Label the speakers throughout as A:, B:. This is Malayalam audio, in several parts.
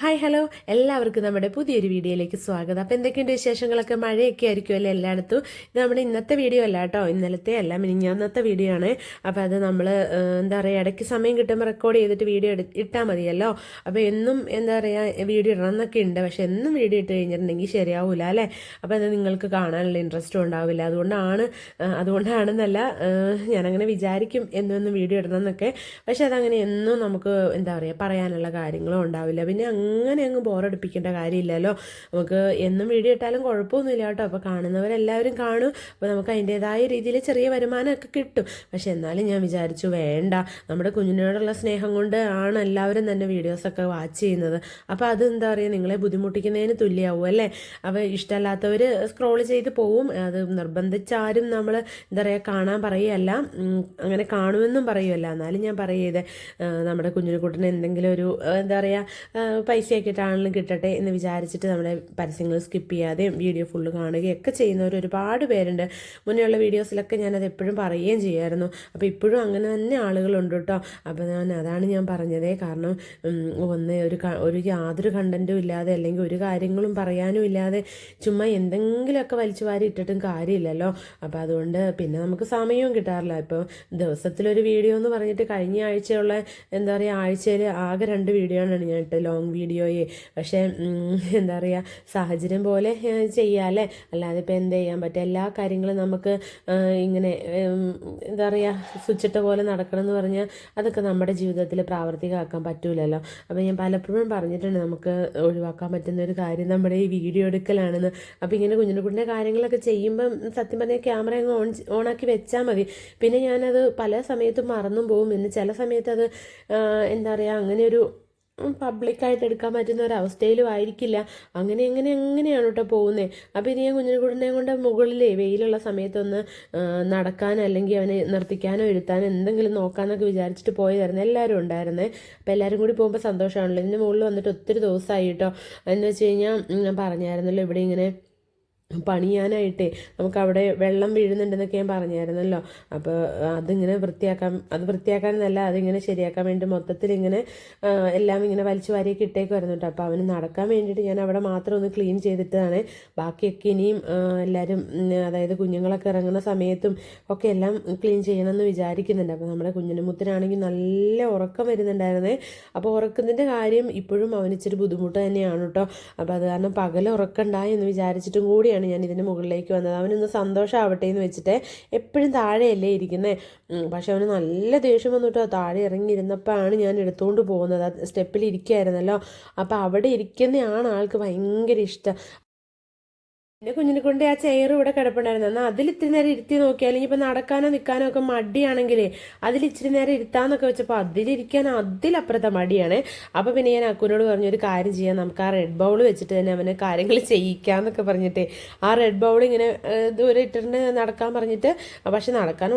A: ഹായ് ഹലോ എല്ലാവർക്കും നമ്മുടെ പുതിയൊരു വീഡിയോയിലേക്ക് സ്വാഗതം. അപ്പോൾ എന്തൊക്കെയുണ്ട് വിശേഷങ്ങളൊക്കെ? മഴയൊക്കെ ആയിരിക്കുമല്ലേ എല്ലായിടത്തും? ഇത് നമ്മുടെ ഇന്നത്തെ വീഡിയോ അല്ല കേട്ടോ. ഇന്നലത്തെ അല്ല മിനിഞ്ഞാന്നത്തെ വീഡിയോ ആണ്. അപ്പോൾ അത് നമ്മൾ എന്താ പറയുക ഇടയ്ക്ക് സമയം കിട്ടുമ്പോൾ റെക്കോർഡ് ചെയ്തിട്ട് വീഡിയോ ഇട്ടാൽ മതിയല്ലോ. അപ്പോൾ എന്നും എന്താ പറയുക വീഡിയോ ഇടണം എന്നൊക്കെ ഉണ്ട്. പക്ഷേ എന്നും വീഡിയോ ഇട്ട് കഴിഞ്ഞിട്ടുണ്ടെങ്കിൽ ശരിയാവില്ല അല്ലേ? അപ്പോൾ അത് നിങ്ങൾക്ക് കാണാനുള്ള ഇൻട്രസ്റ്റും ഉണ്ടാവില്ല. അതുകൊണ്ടാണ് അതുകൊണ്ടാണെന്നല്ല ഞാനങ്ങനെ വിചാരിക്കും എന്നും വീഡിയോ ഇടണം എന്നൊക്കെ. പക്ഷേ അതങ്ങനെ എന്നും നമുക്ക് എന്താ പറയുക പറയാനുള്ള കാര്യങ്ങളും ഉണ്ടാവില്ല. പിന്നെ അങ്ങനെ അങ്ങ് ബോറടിപ്പിക്കേണ്ട കാര്യമില്ലല്ലോ. നമുക്ക് എന്നും വീഡിയോ ഇട്ടാലും കുഴപ്പമൊന്നുമില്ല കേട്ടോ. അപ്പോൾ കാണുന്നവരെല്ലാവരും കാണും. അപ്പോൾ നമുക്ക് അതിന്റേതായ രീതിയിൽ ചെറിയ വരുമാനമൊക്കെ കിട്ടും. പക്ഷെ എന്നാലും ഞാൻ വിചാരിച്ചു വേണ്ട. നമ്മുടെ കുഞ്ഞിനോടുള്ള സ്നേഹം കൊണ്ട് ആണ് എല്ലാവരും തന്നെ വീഡിയോസൊക്കെ വാച്ച് ചെയ്യുന്നത്. അപ്പോൾ അത് എന്താ പറയുക നിങ്ങളെ ബുദ്ധിമുട്ടിക്കുന്നതിന് തുല്യമാവും അല്ലേ? അപ്പോൾ ഇഷ്ടമല്ലാത്തവർ സ്ക്രോൾ ചെയ്ത് പോവും. അത് നിർബന്ധിച്ചാരും നമ്മൾ എന്താ പറയുക കാണാൻ പറയുകയല്ല. അങ്ങനെ കാണുമെന്നും പറയുമല്ല എന്നാലും ഞാൻ പറയത് നമ്മുടെ കുഞ്ഞിനെക്കുട്ടിന് എന്തെങ്കിലും ഒരു എന്താ പറയുക പൈസയൊക്കെ ഇട്ടാണെങ്കിലും കിട്ടട്ടെ എന്ന് വിചാരിച്ചിട്ട് നമ്മുടെ പരസ്യങ്ങൾ സ്കിപ്പ് ചെയ്യാതെയും വീഡിയോ ഫുള്ള് കാണുകയൊക്കെ ചെയ്യുന്നവർ ഒരുപാട് പേരുണ്ട്. മുന്നേയുള്ള വീഡിയോസിലൊക്കെ ഞാനത് എപ്പോഴും പറയുകയും ചെയ്യുമായിരുന്നു. അപ്പോൾ ഇപ്പോഴും അങ്ങനെ തന്നെ ആളുകളുണ്ട് കേട്ടോ. അപ്പോൾ ഞാൻ അതാണ് ഞാൻ പറഞ്ഞത്. കാരണം ഒന്ന് ഒരു ഒരു യാതൊരു കണ്ടന്റും ഇല്ലാതെ അല്ലെങ്കിൽ ഒരു കാര്യങ്ങളും പറയാനും ഇല്ലാതെ ചുമ്മാ എന്തെങ്കിലുമൊക്കെ വലിച്ചു വാരി ഇട്ടിട്ടും കാര്യമില്ലല്ലോ. അപ്പോൾ അതുകൊണ്ട് പിന്നെ നമുക്ക് സമയവും കിട്ടാറില്ല. ഇപ്പോൾ ദിവസത്തിലൊരു വീഡിയോ എന്ന് പറഞ്ഞിട്ട് കഴിഞ്ഞ ആഴ്ചയുള്ള എന്താ പറയുക ആഴ്ചയിൽ ആകെ രണ്ട് വീഡിയോ ആണ് ഞാൻ ഇട്ട് ലോങ് വീഡിയോയെ. പക്ഷേ എന്താ പറയുക സാഹചര്യം പോലെ ചെയ്യാല്ലേ അല്ലാതെ ഇപ്പോൾ എന്ത് ചെയ്യാൻ പറ്റും? എല്ലാ കാര്യങ്ങളും നമുക്ക് ഇങ്ങനെ എന്താ പറയുക സ്വിച്ചിട്ട പോലെ നടക്കണം എന്ന് പറഞ്ഞാൽ അതൊക്കെ നമ്മുടെ ജീവിതത്തിൽ പ്രാവർത്തികമാക്കാൻ പറ്റൂലല്ലോ. അപ്പോൾ ഞാൻ പലപ്പോഴും പറഞ്ഞിട്ടുണ്ട് നമുക്ക് ഒഴിവാക്കാൻ പറ്റുന്ന ഒരു കാര്യം നമ്മുടെ ഈ വീഡിയോ എടുക്കലാണെന്ന്. അപ്പോൾ ഇങ്ങനെ കുഞ്ഞിനെ കാര്യങ്ങളൊക്കെ ചെയ്യുമ്പം സത്യം പറഞ്ഞാൽ ക്യാമറ അങ്ങ് ഓൺ ഓണാക്കി വെച്ചാൽ മതി. പിന്നെ ഞാനത് പല സമയത്തും മറന്നും പോകും പിന്നെ ചില സമയത്ത് അത് എന്താ പറയുക അങ്ങനെ ഒരു പബ്ലിക്കായിട്ട് എടുക്കാൻ പറ്റുന്ന ഒരു ആയിരിക്കില്ല. അങ്ങനെ എങ്ങനെ അങ്ങനെയാണ് കേട്ടോ പോകുന്നത് അപ്പോൾ ഇനി ഞാൻ കുഞ്ഞിനെ കുട്ടിനെ കൊണ്ട് മുകളിലേ വെയിലുള്ള സമയത്തൊന്ന് നടക്കാൻ അല്ലെങ്കിൽ അവനെ നിർത്തിക്കാനോ ഇരുത്താനോ എന്തെങ്കിലും നോക്കാമെന്നൊക്കെ വിചാരിച്ചിട്ട് പോയതായിരുന്നു. എല്ലാവരും ഉണ്ടായിരുന്നേ. അപ്പോൾ എല്ലാവരും കൂടി പോകുമ്പോൾ സന്തോഷമാണല്ലോ. ഇതിന്റെ മുകളിൽ വന്നിട്ട് ഒത്തിരി ദിവസമായി കേട്ടോ. എന്ന് വെച്ച് കഴിഞ്ഞാൽ ഞാൻ പറഞ്ഞായിരുന്നല്ലോ ഇവിടെ ഇങ്ങനെ പണിയാനായിട്ടേ നമുക്ക് അവിടെ വെള്ളം വീഴുന്നുണ്ടെന്നൊക്കെ ഞാൻ പറഞ്ഞായിരുന്നല്ലോ. അപ്പോൾ അതിങ്ങനെ വൃത്തിയാക്കാൻ അത് വൃത്തിയാക്കാനെന്നല്ല അതിങ്ങനെ ശരിയാക്കാൻ വേണ്ടി മൊത്തത്തിൽ ഇങ്ങനെ എല്ലാം ഇങ്ങനെ വലിച്ചു വാരിയൊക്കെ ഇട്ടേക്കുമായിരുന്നു കേട്ടോ. അപ്പോൾ അവന് നടക്കാൻ വേണ്ടിയിട്ട് ഞാൻ അവിടെ മാത്രം ഒന്ന് ക്ലീൻ ചെയ്തിട്ടാണ് ബാക്കിയൊക്കെ ഇനിയും എല്ലാവരും അതായത് കുഞ്ഞുങ്ങളൊക്കെ ഇറങ്ങുന്ന സമയത്തും ഒക്കെ എല്ലാം ക്ലീൻ ചെയ്യണമെന്ന് വിചാരിക്കുന്നുണ്ട്. അപ്പോൾ നമ്മുടെ കുഞ്ഞിന് മുത്തിനാണെങ്കിൽ നല്ല ഉറക്കം വരുന്നുണ്ടായിരുന്നേ. അപ്പോൾ ഉറക്കത്തിന്റെ കാര്യം ഇപ്പോഴും അവനിച്ചൊരു ബുദ്ധിമുട്ട് തന്നെയാണ് കേട്ടോ. അപ്പോൾ അത് കാരണം പകൽ ഉറക്കണ്ടായി എന്ന് വിചാരിച്ചിട്ടും കൂടിയാണ്. ഞാൻ ഇതിന്റെ മുകളിലേക്ക് വന്നത്. അവനൊന്ന് സന്തോഷമാവട്ടെ എന്ന് വെച്ചിട്ട് എപ്പോഴും താഴെയല്ലേ ഇരിക്കുന്നത് പക്ഷേ അവന് നല്ല ദേഷ്യം വന്നിട്ടോ താഴെ ഇറങ്ങിയിരുന്നപ്പോഴാണ് ഞാൻ എടുത്തുകൊണ്ട് പോകുന്നത്. സ്റ്റെപ്പിൽ ഇരിക്കുകയായിരുന്നല്ലോ അപ്പോൾ അവിടെ ഇരിക്കുന്നതാണ് ആൾക്ക് ഭയങ്കര ഇഷ്ടം. പിന്നെ കുഞ്ഞിനെ കൊണ്ട് ആ ചെയർ ഇവിടെ കിടപ്പുണ്ടായിരുന്നു. എന്നാൽ അതിൽ ഇത്തിരി നേരം ഇരുത്തി നോക്കിയാൽ ഇനിയിപ്പോൾ നടക്കാനോ നിൽക്കാനോ ഒക്കെ മടിയാണെങ്കിൽ അതിൽ ഇച്ചിരി നേരം ഇരുത്താന്നൊക്കെ വെച്ചപ്പോൾ അതിലിരിക്കാൻ അതിലപ്പുറത്തെ മടിയാണ്. അപ്പോൾ പിന്നെ ഞാൻ അക്കുനോട് പറഞ്ഞു ഒരു കാര്യം ചെയ്യാം. നമുക്ക് ആ റെഡ് ബൗൾ വെച്ചിട്ട് തന്നെ അവനെ കാര്യങ്ങൾ ചെയ്യിക്കാന്നൊക്കെ പറഞ്ഞിട്ട് ആ റെഡ് ബൗൾ ഇങ്ങനെ ദൂരെ ഇട്ടിട്ട് നടക്കാൻ പറഞ്ഞിട്ട് പക്ഷെ നടക്കാൻ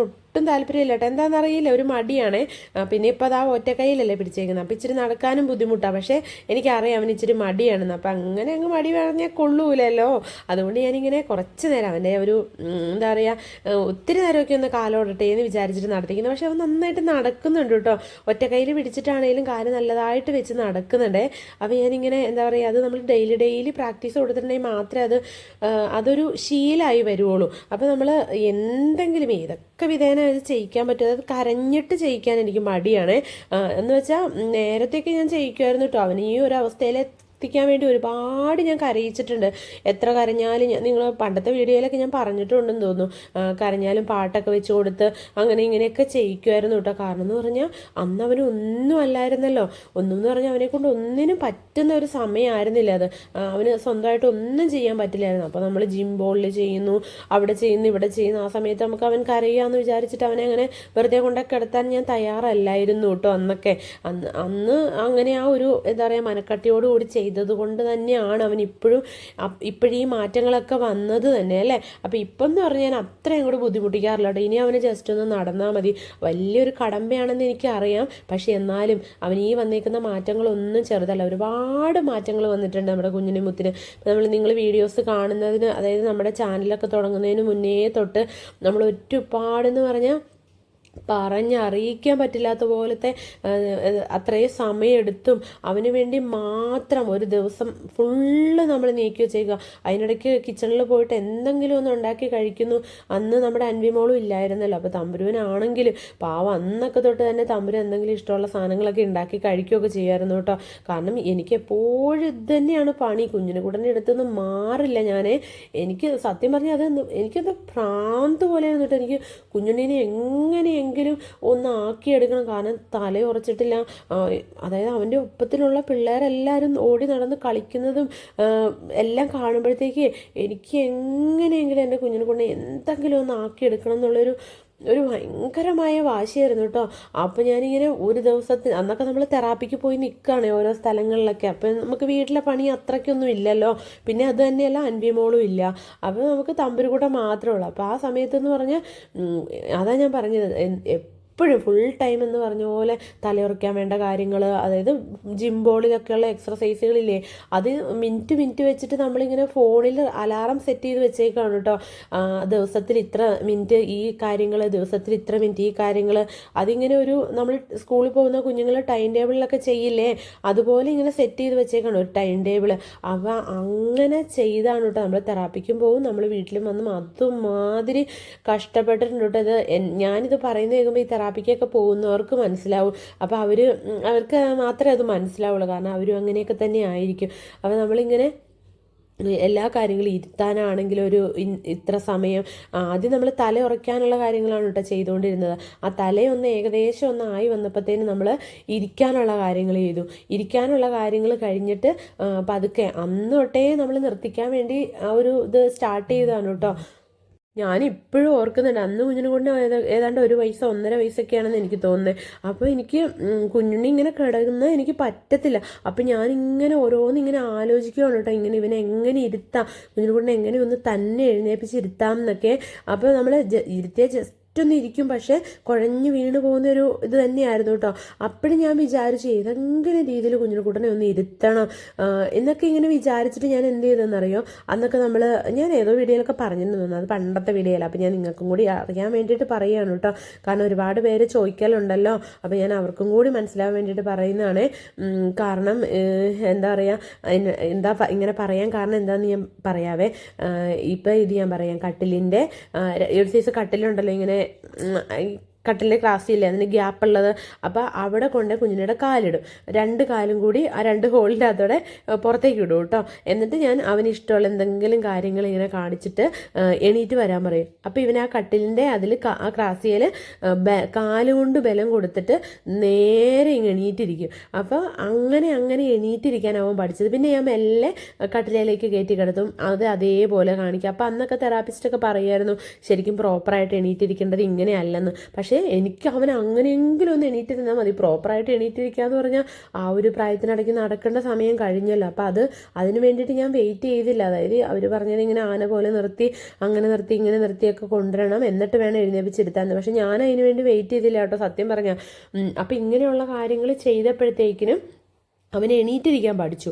A: താല്പര്യമില്ല കേട്ടോ എന്താണെന്നറിയില്ല ഒരു മടിയാണ്. പിന്നെ ഇപ്പോൾ അത് കയ്യിലല്ലേ പിടിച്ചേക്കുന്നത്. അപ്പോൾ ഇച്ചിരി നടക്കാനും ബുദ്ധിമുട്ടാണ് പക്ഷേ എനിക്കറിയാം അവന് ഇച്ചിരി മടിയാണെന്ന്. അപ്പം അങ്ങനെ അങ്ങ് മടി പറഞ്ഞാൽ കൊള്ളൂലല്ലോ. അതുകൊണ്ട് ഞാനിങ്ങനെ കുറച്ച് നേരം അവന്റെ ഒരു എന്താ പറയുക ഒത്തിരി നേരമൊക്കെ ഒന്ന് കാലോടട്ടെ എന്ന് വിചാരിച്ചിട്ട് നടത്തിക്കുന്നത് പക്ഷേ അവൻ നന്നായിട്ട് നടക്കുന്നുണ്ട് കേട്ടോ. ഒറ്റ കയ്യിൽ പിടിച്ചിട്ടാണെങ്കിലും കാൽ നല്ലതായിട്ട് വെച്ച് നടക്കുന്നുണ്ട്. അപ്പോൾ ഞാനിങ്ങനെ എന്താ പറയുക അത് നമ്മൾ ഡെയിലി ഡെയിലി പ്രാക്ടീസ് കൊടുത്തിട്ടുണ്ടെങ്കിൽ മാത്രമേ അത് അതൊരു ശീലമായി വരുവുള്ളൂ. അപ്പോൾ നമ്മൾ എന്തെങ്കിലും ഏതൊക്കെ വിധേന ഇത് ചെയ്യിക്കാൻ പറ്റും. അത് കരഞ്ഞിട്ട് ചെയ്യിക്കാൻ എനിക്ക് മടിയാണ്. എന്ന് വെച്ചാൽ നേരത്തെയൊക്കെ ഞാൻ ചെയ്യിക്കുമായിരുന്നു കേട്ടോ അവന് ഈ ഒരു അവസ്ഥയിൽ എത്തിക്കാൻ വേണ്ടി ഒരുപാട് ഞാൻ കരയിച്ചിട്ടുണ്ട്. എത്ര കരഞ്ഞാലും നിങ്ങൾ പണ്ടത്തെ വീഡിയോയിലൊക്കെ ഞാൻ പറഞ്ഞിട്ടുണ്ടെന്ന് തോന്നുന്നു. കരഞ്ഞാലും പാട്ടൊക്കെ വെച്ച് കൊടുത്ത് അങ്ങനെ ഇങ്ങനെയൊക്കെ ചെയ്യിക്കുമായിരുന്നു കേട്ടോ. കാരണം എന്ന് പറഞ്ഞാൽ അന്ന് അവന് ഒന്നും അല്ലായിരുന്നല്ലോ. ഒന്നും എന്ന് പറഞ്ഞാൽ അവനെ കൊണ്ട് ഒന്നിനും പറ്റുന്ന ഒരു സമയമായിരുന്നില്ല അത്. അവന് സ്വന്തമായിട്ട് ഒന്നും ചെയ്യാൻ പറ്റില്ലായിരുന്നു. അപ്പോൾ നമ്മൾ ജിം ബോളിൽ ചെയ്യുന്നു അവിടെ ചെയ്യുന്നു ഇവിടെ ചെയ്യുന്നു. ആ സമയത്ത് നമുക്ക് അവൻ കരയുകയെന്ന് വിചാരിച്ചിട്ട് അവനെ അങ്ങനെ വെറുതെ കൊണ്ടൊക്കെ കിടത്താൻ ഞാൻ തയ്യാറല്ലായിരുന്നു കേട്ടോ അന്നൊക്കെ. അന്ന് അന്ന് അങ്ങനെ ആ ഒരു എന്താ പറയുക മനക്കട്ടിയോടുകൂടി ചെയ്തത് കൊണ്ട് തന്നെയാണ് അവൻ ഇപ്പോഴും ഇപ്പോഴും ഈ മാറ്റങ്ങളൊക്കെ വന്നത് തന്നെ അല്ലേ? അപ്പോൾ ഇപ്പം എന്ന് പറഞ്ഞാൽ ഞാൻ അത്രയും കൂടെ ബുദ്ധിമുട്ടിക്കാറില്ല കേട്ടോ. ഇനി അവന് ജസ്റ്റ് ഒന്ന് നടന്നാൽ മതി. വലിയൊരു കടമ്പയാണെന്ന് എനിക്കറിയാം. പക്ഷെ എന്നാലും അവൻ ഈ വന്നേക്കുന്ന മാറ്റങ്ങളൊന്നും ചെറുതല്ല. ഒരുപാട് മാറ്റങ്ങൾ വന്നിട്ടുണ്ട് നമ്മുടെ കുഞ്ഞിനും മുത്തിന്. നമ്മൾ നിങ്ങൾ വീഡിയോസ് കാണുന്നതിന് അതായത് നമ്മുടെ ചാനലൊക്കെ തുടങ്ങുന്നതിന് മുന്നേ തൊട്ട് നമ്മൾ ഒറ്റപ്പാടെന്ന് പറഞ്ഞാൽ പറഞ്ഞറിയിക്കാൻ പറ്റില്ലാത്ത പോലത്തെ അത്രയും സമയമെടുത്തും അവന് വേണ്ടി മാത്രം ഒരു ദിവസം ഫുള്ള് നമ്മൾ നീക്കുകയോ ചെയ്യുക അതിനിടയ്ക്ക് കിച്ചണിൽ പോയിട്ട് എന്തെങ്കിലും ഒന്ന് ഉണ്ടാക്കി കഴിക്കുന്നു. അന്ന് നമ്മുടെ അൻവിമോളും ഇല്ലായിരുന്നല്ലോ. അപ്പോൾ തമ്പുരുവിനാണെങ്കിലും പാവം അന്നൊക്കെ തൊട്ട് തന്നെ തമ്പുരു എന്തെങ്കിലും ഇഷ്ടമുള്ള സാധനങ്ങളൊക്കെ ഉണ്ടാക്കി കഴിക്കുകയൊക്കെ ചെയ്യുമായിരുന്നു കേട്ടോ. കാരണം എനിക്ക് എപ്പോഴും ഇത് തന്നെയാണ് പണി. കുഞ്ഞിനെ കൂടനെ അടുത്തുനിന്ന് മാറില്ല ഞാൻ എനിക്ക് സത്യം പറഞ്ഞാൽ അത് എനിക്കത് ഭ്രാന്ത് പോലെയായിരുന്നു കേട്ടോ എനിക്ക് കുഞ്ഞുണ്ണിനെ എങ്ങനെയെങ്കിലും ഒന്ന് ആക്കിയെടുക്കണം. കാരണം തല ഉറച്ചിട്ടില്ല. അതായത് അവന്റെ ഒപ്പത്തിലുള്ള പിള്ളേരെല്ലാവരും ഓടി നടന്ന് കളിക്കുന്നതും എല്ലാം കാണുമ്പോഴത്തേക്ക് എനിക്ക് എങ്ങനെയെങ്കിലും എന്റെ കുഞ്ഞിനെ കൊണ്ട് എന്തെങ്കിലും ഒന്ന് ആക്കിയെടുക്കണം എന്നുള്ളൊരു ഒരു ഭയങ്കരമായ വാശിയായിരുന്നു കേട്ടോ. അപ്പോൾ ഞാനിങ്ങനെ ഒരു ദിവസത്തിന് അന്നൊക്കെ നമ്മൾ തെറാപ്പിക്ക് പോയി നിൽക്കുകയാണ് ഓരോ സ്ഥലങ്ങളിലൊക്കെ. അപ്പം നമുക്ക് വീട്ടിലെ പണി അത്രയ്ക്കൊന്നും ഇല്ലല്ലോ. പിന്നെ അത് തന്നെയല്ല അൻവിമോളും ഇല്ല. അപ്പോൾ നമുക്ക് തമ്പുരുകൂട്ടം മാത്രമേ ഉള്ളൂ. അപ്പോൾ ആ സമയത്തെന്ന് പറഞ്ഞാൽ അതാ ഞാൻ പറഞ്ഞത്. എപ്പോഴും ഫുൾ ടൈം എന്ന് പറഞ്ഞ പോലെ തലയുറയ്ക്കാൻ വേണ്ട കാര്യങ്ങൾ അതായത് ജിം ബോളിലൊക്കെയുള്ള എക്സസൈസുകളില്ലേ അത് മിനിറ്റ് മിനിറ്റ് വെച്ചിട്ട് നമ്മളിങ്ങനെ ഫോണിൽ അലാറം സെറ്റ് ചെയ്ത് വെച്ചേക്കാണ് കേട്ടോ ദിവസത്തിൽ ഇത്ര മിനിറ്റ് ഈ കാര്യങ്ങൾ ദിവസത്തിൽ ഇത്ര മിനിറ്റ് ഈ കാര്യങ്ങൾ അതിങ്ങനെ ഒരു നമ്മൾ സ്കൂളിൽ പോകുന്ന കുഞ്ഞുങ്ങൾ ടൈം ടേബിളിലൊക്കെ ചെയ്യില്ലേ അതുപോലെ ഇങ്ങനെ സെറ്റ് ചെയ്ത് വെച്ചേക്കാണ് ഒരു ടൈം ടേബിൾ അവ അങ്ങനെ ചെയ്താണ് കേട്ടോ നമ്മൾ തെറാപ്പിക്കും പോകും നമ്മൾ വീട്ടിലും വന്നും അതുമാതിരി കഷ്ടപ്പെട്ടിട്ടുണ്ട് കേട്ടോ ഇത് ഞാനിത് പറയുന്നത് കേൾക്കുമ്പോൾ ഈ തെറാപ്പിക്കൊക്കെ പോകുന്നവർക്ക് മനസ്സിലാവും. അപ്പോൾ അവർ അവർക്ക് മാത്രമേ അത് മനസ്സിലാവുള്ളൂ. കാരണം അവരും അങ്ങനെയൊക്കെ തന്നെ ആയിരിക്കും. അപ്പോൾ നമ്മളിങ്ങനെ എല്ലാ കാര്യങ്ങളും ഇരുത്താനാണെങ്കിലും ഒരു ഇത്ര സമയം ആദ്യം നമ്മൾ തല ഉറയ്ക്കാനുള്ള കാര്യങ്ങളാണ് കേട്ടോ ചെയ്തുകൊണ്ടിരുന്നത്. ആ തലയൊന്ന് ഏകദേശം ഒന്ന് ആയി വന്നപ്പോഴത്തേന് നമ്മൾ ഇരിക്കാനുള്ള കാര്യങ്ങൾ ചെയ്തു. ഇരിക്കാനുള്ള കാര്യങ്ങൾ കഴിഞ്ഞിട്ട് പതുക്കെ അന്ന് തൊട്ടേ നമ്മൾ നിർത്തിക്കാൻ വേണ്ടി ആ ഒരു ഇത് സ്റ്റാർട്ട് ചെയ്തതാണ് കേട്ടോ. ഞാൻ ഇപ്പോഴും ഓർക്കുന്നുണ്ട്. അന്ന് കുഞ്ഞിനെ കൊണ്ട് ഏത- ഏതാണ്ട് ഒരു പൈസ ഒന്നര വയസ്സൊക്കെയാണെന്ന് എനിക്ക് തോന്നുന്നത് അപ്പോൾ എനിക്ക് കുഞ്ഞുണ്ണി ഇങ്ങനെ കിടക്കുന്ന എനിക്ക് പറ്റത്തില്ല. അപ്പോൾ ഞാൻ ഇങ്ങനെ ഓരോന്ന് ഇങ്ങനെ ആലോചിക്കുകയാണ് കേട്ടോ. ഇങ്ങനെ ഇവനെ എങ്ങനെ ഇരുത്താം? കുഞ്ഞിനെ കൊണ്ട് എങ്ങനെ ഒന്ന് തന്നെ എഴുന്നേപ്പിച്ച് ഇരുത്താം എന്നൊക്കെ. അപ്പോൾ നമ്മൾ ഇരുത്തിയ ജസ്റ്റ് ഒന്ന് ഇരിക്കും. പക്ഷേ കുഴഞ്ഞു വീണ് പോകുന്ന ഒരു ഇത് തന്നെയായിരുന്നു കേട്ടോ. അപ്പോഴും ഞാൻ വിചാരിച്ചു ഏതെങ്കിലും രീതിയിൽ കുഞ്ഞിനെക്കുട്ടനെ ഒന്ന് ഇരുത്തണം. എന്നൊക്കെ ഇങ്ങനെ വിചാരിച്ചിട്ട് ഞാൻ എന്ത് ചെയ്തെന്നറിയോ അന്നൊക്കെ നമ്മൾ ഞാൻ ഏതോ വീഡിയോയിലൊക്കെ പറഞ്ഞിരുന്നു അത് പണ്ടത്തെ വീഡിയോയിലാണ് അപ്പോൾ ഞാൻ നിങ്ങൾക്കും കൂടി അറിയാൻ വേണ്ടിയിട്ട് പറയുകയാണ് കേട്ടോ. കാരണം ഒരുപാട് പേര് ചോദിക്കലുണ്ടല്ലോ. അപ്പോൾ ഞാൻ അവർക്കും കൂടി മനസ്സിലാവാൻ വേണ്ടിയിട്ട് പറയുന്നതാണ്. കാരണം എന്താ പറയുക എന്താ ഇങ്ങനെ പറയാൻ കാരണം എന്താണെന്ന് ഞാൻ പറയാവേ. ഇപ്പം ഇത് ഞാൻ പറയാം. കട്ടിലിന്റെ ഒരു സൈസ് കട്ടിലുണ്ടല്ലോ ഇങ്ങനെ I കട്ടിലിന്റെ ക്രാസ് ഇല്ലേ? അതിന് ഗ്യാപ്പ് ഉള്ളത്. അപ്പോൾ അവിടെ കൊണ്ട് കുഞ്ഞിനയുടെ കാലിടും. രണ്ട് കാലും കൂടി ആ രണ്ട് ഹോളിന്റെ അതോടെ പുറത്തേക്ക് ഇടും കേട്ടോ. എന്നിട്ട് ഞാൻ അവന് ഇഷ്ടമുള്ള എന്തെങ്കിലും കാര്യങ്ങൾ ഇങ്ങനെ കാണിച്ചിട്ട് എണീറ്റ് വരാൻ പറയും. അപ്പോൾ ഇവൻ ആ കട്ടിലിന്റെ അതിൽ ആ ക്രാസിയയിൽ കാലുകൊണ്ട് ബലം കൊടുത്തിട്ട് നേരെ ഇങ്ങനെ എണീറ്റിരിക്കും. അപ്പോൾ അങ്ങനെ അങ്ങനെ എണീറ്റിരിക്കാൻ അവൻ പഠിച്ചത്. പിന്നെ ഞാൻ മെല്ലെ കട്ടിലയിലേക്ക് കയറ്റി കിടത്തും. അത് അതേപോലെ കാണിക്കും. അപ്പോൾ അന്നൊക്കെ തെറാപ്പിസ്റ്റൊക്കെ പറയുമായിരുന്നു ശരിക്കും പ്രോപ്പറായിട്ട് എണീറ്റിരിക്കേണ്ടത് ഇങ്ങനെയല്ലെന്ന്. പക്ഷേ എനിക്ക് അവൻ അങ്ങനെയെങ്കിലും ഒന്ന് എണീറ്റിരുന്നാൽ മതി. പ്രോപ്പറായിട്ട് എണീറ്റിരിക്കുക എന്ന് പറഞ്ഞാൽ ആ ഒരു പ്രായത്തിനിടയ്ക്ക് നടക്കേണ്ട സമയം കഴിഞ്ഞല്ലോ. അപ്പോൾ അത് അതിന് വേണ്ടിയിട്ട് ഞാൻ വെയിറ്റ് ചെയ്തില്ല. അതായത് അവർ പറഞ്ഞത് ഇങ്ങനെ ആന പോലെ നിർത്തി അങ്ങനെ നിർത്തി ഇങ്ങനെ നിർത്തിയൊക്കെ കൊണ്ടുവരണം എന്നിട്ട് വേണം എഴുന്നേപ്പിച്ചെടുത്താന്ന്. പക്ഷേ ഞാൻ അതിന് വേണ്ടി വെയിറ്റ് ചെയ്തില്ല കേട്ടോ. സത്യം പറഞ്ഞാൽ അപ്പോൾ ഇങ്ങനെയുള്ള കാര്യങ്ങൾ ചെയ്തപ്പോഴത്തേക്കിനും അവന് എണീറ്റിരിക്കാൻ പഠിച്ചു.